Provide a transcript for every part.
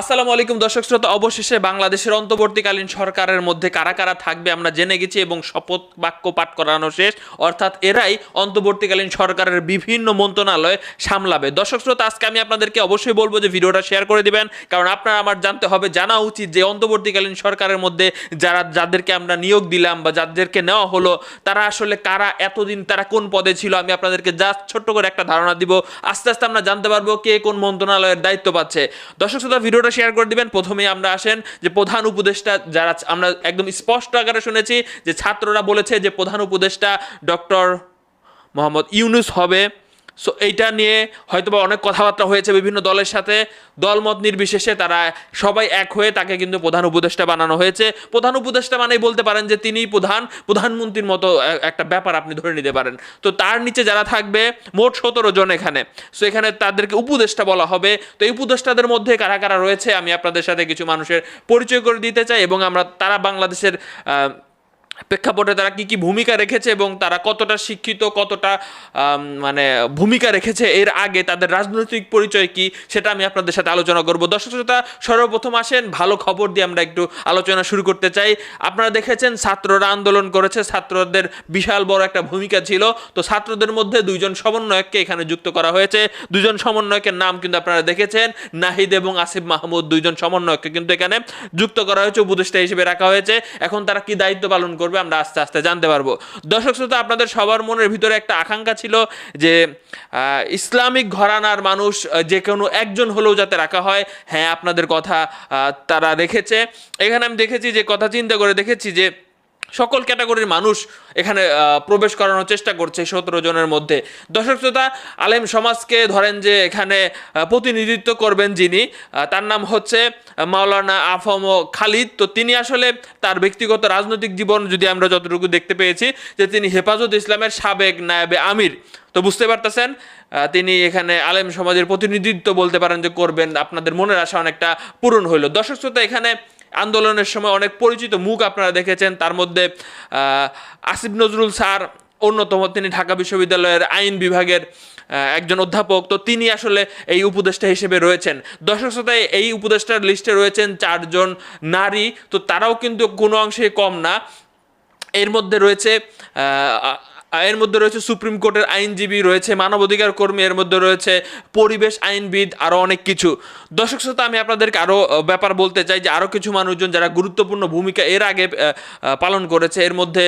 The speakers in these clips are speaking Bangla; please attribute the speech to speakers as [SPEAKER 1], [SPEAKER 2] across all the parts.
[SPEAKER 1] আসসালামু আলাইকুম, দর্শক শ্রোতা। অবশেষে বাংলাদেশের অন্তর্বর্তীকালীন সরকারের মধ্যে কারা কারা থাকবে আমরা জেনে গেছি এবং শপথ বাক্য পাঠ করানো শেষ। অর্থাৎ এরাই অন্তর্বর্তীকালীন সরকারের বিভিন্ন মন্ত্রণালয় সামলাবে। দর্শক শ্রোতা, আজকে আমি আপনাদেরকে অবশ্যই বলব যে ভিডিওটা শেয়ার করে দিবেন, কারণ আপনারা আমার জানতে হবে, জানা উচিত যে অন্তর্বর্তীকালীন সরকারের মধ্যে যারা, যাদেরকে আমরা নিয়োগ দিলাম বা যাদেরকে নেওয়া হলো, তারা আসলে কারা, এতদিন তারা কোন পদে ছিল, আমি আপনাদেরকে জাস্ট ছোট্ট করে একটা ধারণা দিব। আস্তে আস্তে আমরা জানতে পারব কে কোন মন্ত্রণালয়ের দায়িত্ব পাচ্ছে। দর্শক শ্রোতা ভিডিওটা শেয়ার করে দিবেন। প্রথমেই আমরা আসেন যে প্রধান উপদেষ্টা যারা আমরা একদম স্পষ্ট আকারে শুনেছি যে ছাত্ররা বলেছে যে প্রধান উপদেষ্টা ডক্টর মোহাম্মদ ইউনুস হবে। সো এইটা নিয়ে হয়তোবা অনেক কথাবার্তা হয়েছে বিভিন্ন দলের সাথে। দলমত নির্বিশেষে তারা সবাই এক হয়ে তাকে কিন্তু প্রধান উপদেষ্টা বানানো হয়েছে। প্রধান উপদেষ্টা মানেই বলতে পারেন যে তিনিই প্রধান, প্রধানমন্ত্রীর মতো একটা ব্যাপার আপনি ধরে নিতে পারেন। তো তার নিচে যারা থাকবে, মোট সতেরো জন এখানে। সো এখানে তাদেরকে উপদেষ্টা বলা হবে। তো এই উপদেষ্টাদের মধ্যে কারা কারা রয়েছে, আমি আপনাদের সাথে কিছু মানুষের পরিচয় করে দিতে চাই এবং আমরা তারা বাংলাদেশের প্রেক্ষাপটে তারা কি কি ভূমিকা রেখেছে এবং তারা কতটা শিক্ষিত, কতটা মানে ভূমিকা রেখেছে এর আগে তাদের রাজনৈতিক পরিচয় কি সেটা আমি আপনাদের সাথে আলোচনা করব। দর্শক শ্রোতা, সর্বপ্রথম আসেন, ভালো খবর দিয়ে আমরা একটু আলোচনা শুরু করতে চাই। আপনারা দেখেছেন, ছাত্ররা আন্দোলন করেছে, ছাত্রদের বিশাল বড় একটা ভূমিকা ছিল। তো ছাত্রদের মধ্যে দুইজন সমন্বয়ককে এখানে যুক্ত করা হয়েছে। দুজন সমন্বয়কের নাম কিন্তু আপনারা দেখেছেন, নাহিদ এবং আসিফ মাহমুদ, দুইজন সমন্বয়ককে কিন্তু এখানে যুক্ত করা হয়েছে, উপদেষ্টা হিসেবে রাখা হয়েছে। এখন তারা কি দায়িত্ব পালন করবে? আমরা আস্তে আস্তে জানতে পারব। দর্শক শ্রোতা, আপনাদের সবার মনের ভিতরে একটা আকাঙ্ক্ষা ছিল যে ইসলামিক ঘরানার মানুষ যে কোনো একজন হলেও যাতে রাখা হয়। হ্যাঁ আপনাদের কথা তারা রেখেছে এখানে আমি দেখেছি যে, কথা চিন্তা করে দেখেছি যে সকল ক্যাটাগরির মানুষ এখানে প্রবেশ করানোর চেষ্টা করছে সতেরো জনের মধ্যে। দর্শক শ্রোতা, আলেম সমাজকে ধরেন যে এখানে প্রতিনিধিত্ব করবেন যিনি তার নাম হচ্ছে মাওলানা আফম খালিদ। তো তিনি আসলে তার ব্যক্তিগত রাজনৈতিক জীবন যদি আমরা যতটুকু দেখতে পেয়েছি, যে তিনি হেফাজত ইসলামের সাবেক নায়েবে আমির। তো বুঝতে পারতেছেন তিনি এখানে আলেম সমাজের প্রতিনিধিত্ব বলতে পারেন যে করবেন, আপনাদের মনের আশা অনেকটা পূরণ হইল। দর্শক শ্রোতা, এখানে আন্দোলনের সময় অনেক পরিচিত মুখ আপনারা দেখেছেন। তার মধ্যে আসিফ নজরুল স্যার, অন্যতম তিনি ঢাকা বিশ্ববিদ্যালয়ের আইন বিভাগের একজন অধ্যাপক। তো তিনি আসলে এই উপদেষ্টা হিসেবে রয়েছেন। দর্শক এই উপদেষ্টার লিস্টে রয়েছেন চারজন নারী। তো তারাও কিন্তু কোনো অংশে কম না। এর মধ্যে রয়েছে এর মধ্যে রয়েছে সুপ্রিম কোর্টের আইনজীবী, রয়েছে মানবাধিকার কর্মী, এর মধ্যে রয়েছে পরিবেশ আইনবিদ আরও অনেক কিছু। দর্শক শ্রোতা, আমি আপনাদেরকে আরও ব্যাপার বলতে চাই যে আরও কিছু মানুষজন যারা গুরুত্বপূর্ণ ভূমিকা এর আগে পালন করেছে, এর মধ্যে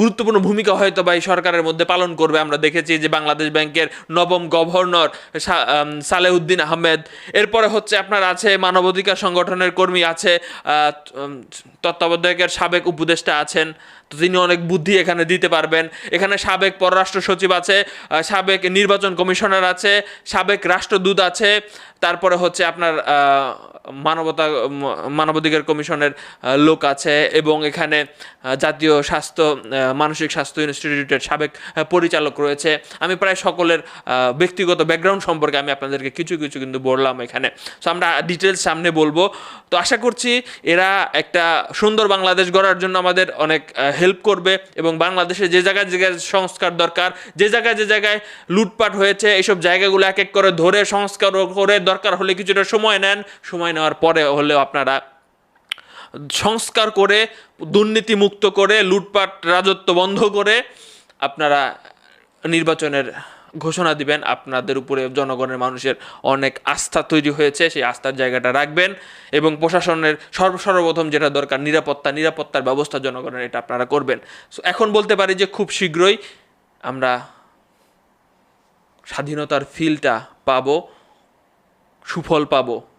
[SPEAKER 1] গুরুত্বপূর্ণ ভূমিকা হয়তো বা এই সরকারের মধ্যে পালন করবে। আমরা দেখেছি যে বাংলাদেশ ব্যাংকের নবম গভর্নর সালেউদ্দিন আহমেদ। এরপরে হচ্ছে আপনার আছে মানবাধিকার সংগঠনের কর্মী আছে তত্ত্বাবধায়কের সাবেক উপদেষ্টা আছেন, তো তিনি অনেক বুদ্ধি এখানে দিতে পারবেন। এখানে সাবেক পররাষ্ট্র সচিব আছে সাবেক নির্বাচন কমিশনার আছে, সাবেক রাষ্ট্রদূত আছে, তারপরে হচ্ছে আপনার মানবতা মানবাধিকার কমিশনের লোক আছে এবং এখানে জাতীয় স্বাস্থ্য মানসিক স্বাস্থ্য ইনস্টিটিউটের সাবেক পরিচালক রয়েছে। আমি প্রায় সকলের ব্যক্তিগত ব্যাকগ্রাউন্ড সম্পর্কে আমি আপনাদেরকে কিছু কিছু কিন্তু বললাম এখানে। সো আমরা ডিটেলস সামনে বলব। তো আশা করছি এরা একটা সুন্দর বাংলাদেশ গড়ার জন্য আমাদের অনেক হেল্প করবে এবং বাংলাদেশে যে জায়গায় যে জায়গায় সংস্কার দরকার, যে জায়গায় যে জায়গায় লুটপাট হয়েছে, এইসব জায়গাগুলো এক এক করে ধরে সংস্কার করে দরকার হলে কিছুটা সময় নেন। সময় নেওয়ার পরে হলেও আপনারা সংস্কার করে দুর্নীতি মুক্ত করে, লুটপাট, রাজত্ব বন্ধ করে আপনারা নির্বাচনের ঘোষণা দিবেন। আপনাদের উপরে জনগণের মানুষের অনেক আস্থা তৈরি হয়েছে, সেই আস্থার জায়গাটা রাখবেন এবং প্রশাসনের সর্ব সর্বপ্রথম যেটা দরকার, নিরাপত্তা, নিরাপত্তার ব্যবস্থা জনগণের, এটা আপনারা করবেন। এখন বলতে পারি যে খুব শীঘ্রই আমরা স্বাধীনতার ফিলটা পাবো, সুফল পাবো।